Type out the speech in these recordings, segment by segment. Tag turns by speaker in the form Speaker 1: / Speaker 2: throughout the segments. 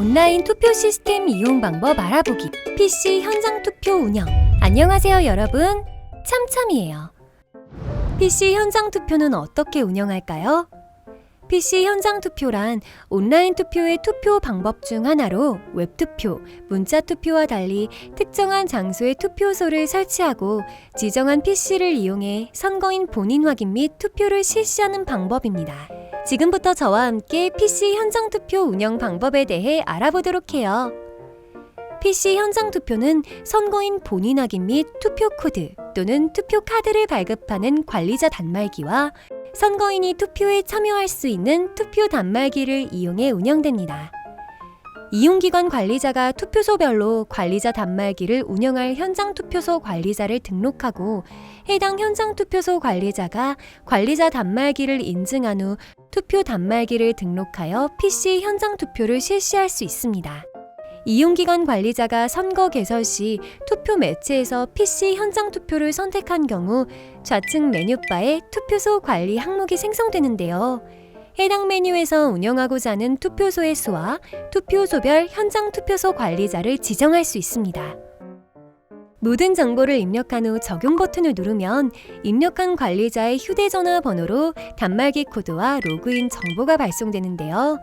Speaker 1: 온라인 투표 시스템 이용 방법 알아보기 PC 현장 투표 운영 안녕하세요 여러분 참참이에요 PC 현장 투표는 어떻게 운영할까요? PC 현장 투표란 온라인 투표의 투표 방법 중 하나로 웹투표, 문자 투표와 달리 특정한 장소에 투표소를 설치하고 지정한 PC를 이용해 선거인 본인 확인 및 투표를 실시하는 방법입니다. 지금부터 저와 함께 PC 현장 투표 운영 방법에 대해 알아보도록 해요. PC 현장 투표는 선거인 본인 확인 및 투표 코드 또는 투표 카드를 발급하는 관리자 단말기와 선거인이 투표에 참여할 수 있는 투표 단말기를 이용해 운영됩니다. 이용기관 관리자가 투표소별로 관리자 단말기를 운영할 현장 투표소 관리자를 등록하고 해당 현장 투표소 관리자가 관리자 단말기를 인증한 후 투표 단말기를 등록하여 PC 현장 투표를 실시할 수 있습니다. 이용기관 관리자가 선거 개설 시 투표 매체에서 PC 현장 투표를 선택한 경우 좌측 메뉴바에 투표소 관리 항목이 생성되는데요. 해당 메뉴에서 운영하고자 하는 투표소의 수와 투표소별 현장 투표소 관리자를 지정할 수 있습니다. 모든 정보를 입력한 후 적용 버튼을 누르면 입력한 관리자의 휴대전화 번호로 단말기 코드와 로그인 정보가 발송되는데요.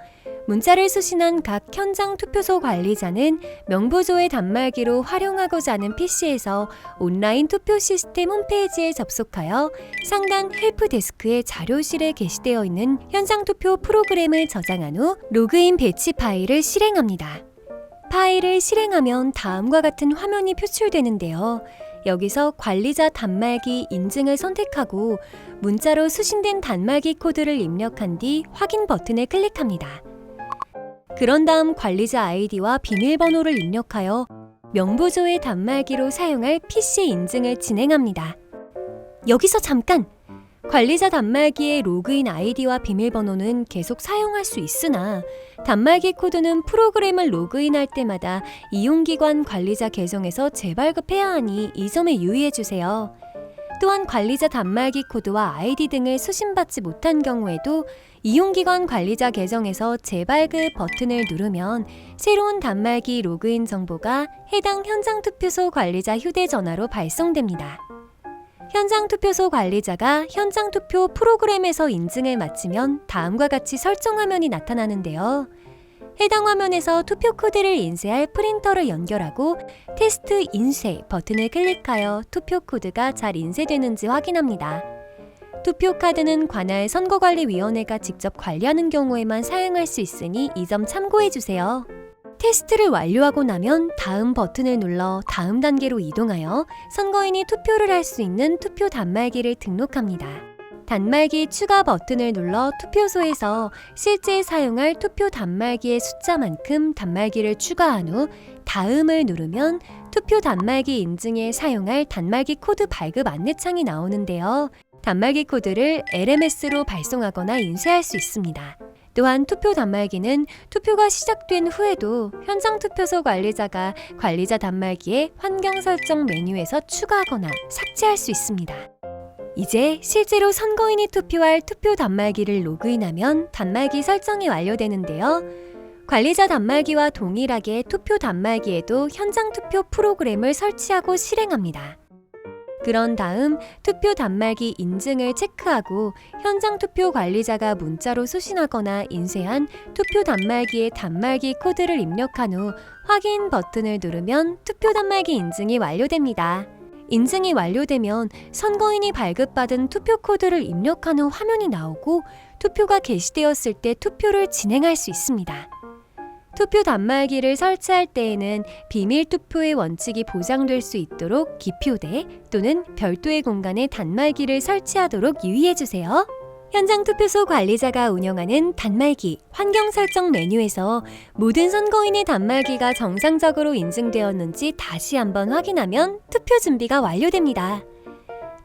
Speaker 1: 문자를 수신한 각 현장 투표소 관리자는 명부조의 단말기로 활용하고자 하는 PC에서 온라인 투표 시스템 홈페이지에 접속하여 상단 헬프 데스크의 자료실에 게시되어 있는 현장 투표 프로그램을 저장한 후 로그인 배치 파일을 실행합니다. 파일을 실행하면 다음과 같은 화면이 표출되는데요. 여기서 관리자 단말기 인증을 선택하고 문자로 수신된 단말기 코드를 입력한 뒤 확인 버튼을 클릭합니다. 그런 다음 관리자 아이디와 비밀번호를 입력하여 명부조의 단말기로 사용할 PC 인증을 진행합니다. 여기서 잠깐! 관리자 단말기의 로그인 아이디와 비밀번호는 계속 사용할 수 있으나 단말기 코드는 프로그램을 로그인할 때마다 이용기관 관리자 계정에서 재발급해야 하니 이 점에 유의해 주세요. 또한 관리자 단말기 코드와 아이디 등을 수신받지 못한 경우에도 이용기관 관리자 계정에서 재발급 버튼을 누르면 새로운 단말기 로그인 정보가 해당 현장 투표소 관리자 휴대전화로 발송됩니다. 현장 투표소 관리자가 현장 투표 프로그램에서 인증을 마치면 다음과 같이 설정 화면이 나타나는데요. 해당 화면에서 투표 코드를 인쇄할 프린터를 연결하고 테스트 인쇄 버튼을 클릭하여 투표 코드가 잘 인쇄되는지 확인합니다. 투표 카드는 관할 선거관리위원회가 직접 관리하는 경우에만 사용할 수 있으니 이 점 참고해 주세요. 테스트를 완료하고 나면 다음 버튼을 눌러 다음 단계로 이동하여 선거인이 투표를 할 수 있는 투표 단말기를 등록합니다. 단말기 추가 버튼을 눌러 투표소에서 실제 사용할 투표 단말기의 숫자만큼 단말기를 추가한 후 다음을 누르면 투표 단말기 인증에 사용할 단말기 코드 발급 안내창이 나오는데요. 단말기 코드를 LMS로 발송하거나 인쇄할 수 있습니다. 또한 투표 단말기는 투표가 시작된 후에도 현장 투표소 관리자가 관리자 단말기에 환경 설정 메뉴에서 추가하거나 삭제할 수 있습니다. 이제 실제로 선거인이 투표할 투표 단말기를 로그인하면 단말기 설정이 완료되는데요. 관리자 단말기와 동일하게 투표 단말기에도 현장 투표 프로그램을 설치하고 실행합니다. 그런 다음 투표 단말기 인증을 체크하고 현장 투표 관리자가 문자로 수신하거나 인쇄한 투표 단말기의 단말기 코드를 입력한 후 확인 버튼을 누르면 투표 단말기 인증이 완료됩니다. 인증이 완료되면 선거인이 발급받은 투표 코드를 입력한 후 화면이 나오고 투표가 게시되었을 때 투표를 진행할 수 있습니다. 투표 단말기를 설치할 때에는 비밀 투표의 원칙이 보장될 수 있도록 기표대 또는 별도의 공간에 단말기를 설치하도록 유의해 주세요. 현장 투표소 관리자가 운영하는 단말기 환경 설정 메뉴에서 모든 선거인의 단말기가 정상적으로 인증되었는지 다시 한번 확인하면 투표 준비가 완료됩니다.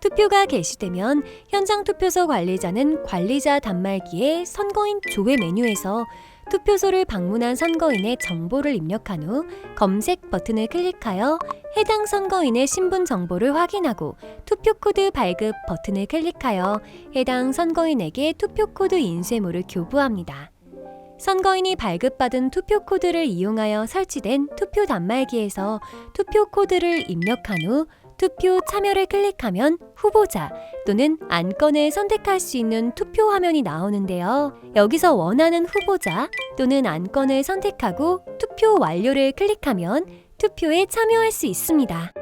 Speaker 1: 투표가 개시되면 현장 투표소 관리자는 관리자 단말기의 선거인 조회 메뉴에서 투표소를 방문한 선거인의 정보를 입력한 후 검색 버튼을 클릭하여 해당 선거인의 신분 정보를 확인하고 투표 코드 발급 버튼을 클릭하여 해당 선거인에게 투표 코드 인쇄물을 교부합니다. 선거인이 발급받은 투표 코드를 이용하여 설치된 투표 단말기에서 투표 코드를 입력한 후 투표 참여를 클릭하면 후보자 또는 안건을 선택할 수 있는 투표 화면이 나오는데요. 여기서 원하는 후보자 또는 안건을 선택하고 투표 완료를 클릭하면 투표에 참여할 수 있습니다.